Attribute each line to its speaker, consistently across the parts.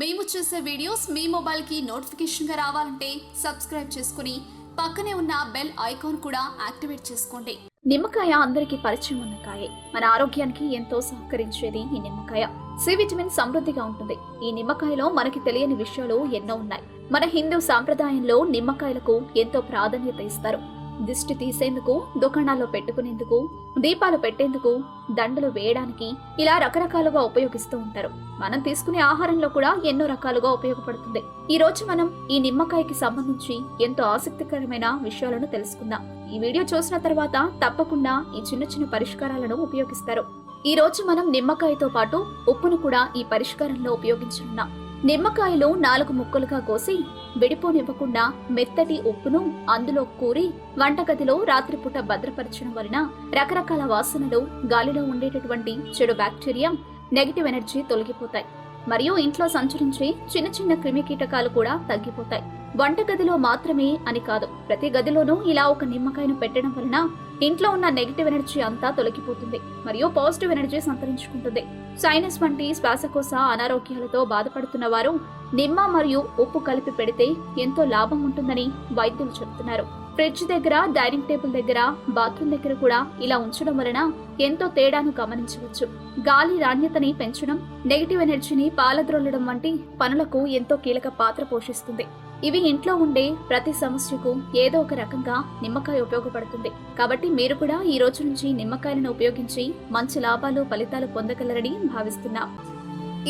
Speaker 1: మేము చేసే వీడియోస్ మీ మొబైల్కి నోటిఫికేషన్గా రావాలంటే సబ్స్క్రైబ్ చేసుకుని పక్కనే ఉన్న బెల్ ఐకాన్ కూడా యాక్టివేట్ చేసుకోండి. నిమ్మకాయ అందరికీ పరిచయం ఉన్న కాయే. మన ఆరోగ్యానికి ఎంతో సహకరించేది ఈ నిమ్మకాయ. సి విటమిన్ సమృద్ధిగా ఉంటుంది. ఈ నిమ్మకాయలో మనకి తెలియని విషయాలు ఎన్నో ఉన్నాయి. మన హిందూ సాంప్రదాయంలో నిమ్మకాయలకు ఎంతో ప్రాధాన్యత ఇస్తారు. దిష్టి తీసేందుకు దుకాణాల్లో పెట్టుకునేందుకు దీపాలు పెట్టేందుకు దండలు వేయడానికి ఇలా రకరకాలుగా ఉపయోగిస్తూ ఉంటారు. మనం తీసుకునే ఆహారంలో కూడా ఎన్నో రకాలుగా ఉపయోగపడుతుంది. ఈ రోజు మనం ఈ నిమ్మకాయకి సంబంధించి ఎంతో ఆసక్తికరమైన విషయాలను తెలుసుకుందాం. ఈ వీడియో చూసిన తర్వాత తప్పకుండా ఈ చిన్న చిన్న పరిష్కారాలను ఉపయోగిస్తారు. ఈ రోజు మనం నిమ్మకాయతో పాటు ఉప్పును కూడా ఈ పరిష్కారంలో ఉపయోగించనున్నాం. నిమ్మకాయలు నాలుగు ముక్కలుగా కోసి విడిపోనివ్వకుండా మెత్తటి ఉప్పును అందులో కూరి వంటగదిలో రాత్రిపూట భద్రపరచడం వలన రకరకాల వాసనలు గాలిలో ఉండేటటువంటి చెడు బ్యాక్టీరియా నెగిటివ్ ఎనర్జీ తొలగిపోతాయి. మరియు ఇంట్లో సంచరించే చిన్న చిన్న క్రిమి కీటకాలు కూడా తగ్గిపోతాయి. వంటగదిలో మాత్రమే అని కాదు. ప్రతి గదిలోనూ ఇలా ఒక నిమ్మకాయను పెట్టడం వలన ఇంట్లో ఉన్న నెగిటివ్ ఎనర్జీ అంతా తొలగిపోతుంది. మరియు పాజిటివ్ ఎనర్జీ సంతరించుకుంటుంది. సైనస్ వంటి శ్వాసకోశ అనారోగ్యాలతో బాధపడుతున్న వారు నిమ్మ మరియు ఉప్పు కలిపి పెడితే ఎంతో లాభం ఉంటుందని వైద్యులు చెబుతున్నారు. ఫ్రిడ్జ్ దగ్గర డైనింగ్ టేబుల్ దగ్గర బాత్రూమ్ దగ్గర కూడా ఇలా ఉంచడం వలన ఎంతో తేడాను గమనించవచ్చు. గాలి నాణ్యతని పెంచడం నెగిటివ్ ఎనర్జీని పాలద్రోలడం వంటి పనులకు ఎంతో కీలక పాత్ర పోషిస్తుంది. ఇవి ఇంట్లో ఉండే ప్రతి సమస్యకు ఏదో ఒక రకంగా నిమ్మకాయ ఉపయోగపడుతుంది. కాబట్టి మీరు కూడా ఈ రోజు నుంచి నిమ్మకాయలను ఉపయోగించి మంచి లాభాలు ఫలితాలు పొందగలరని భావిస్తున్నాం.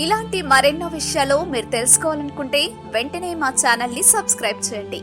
Speaker 2: ఇలాంటి మరెన్నో విషయాలు మీరు తెలుసుకోవాలనుకుంటే వెంటనే మా ఛానల్ని సబ్స్క్రైబ్ చేయండి.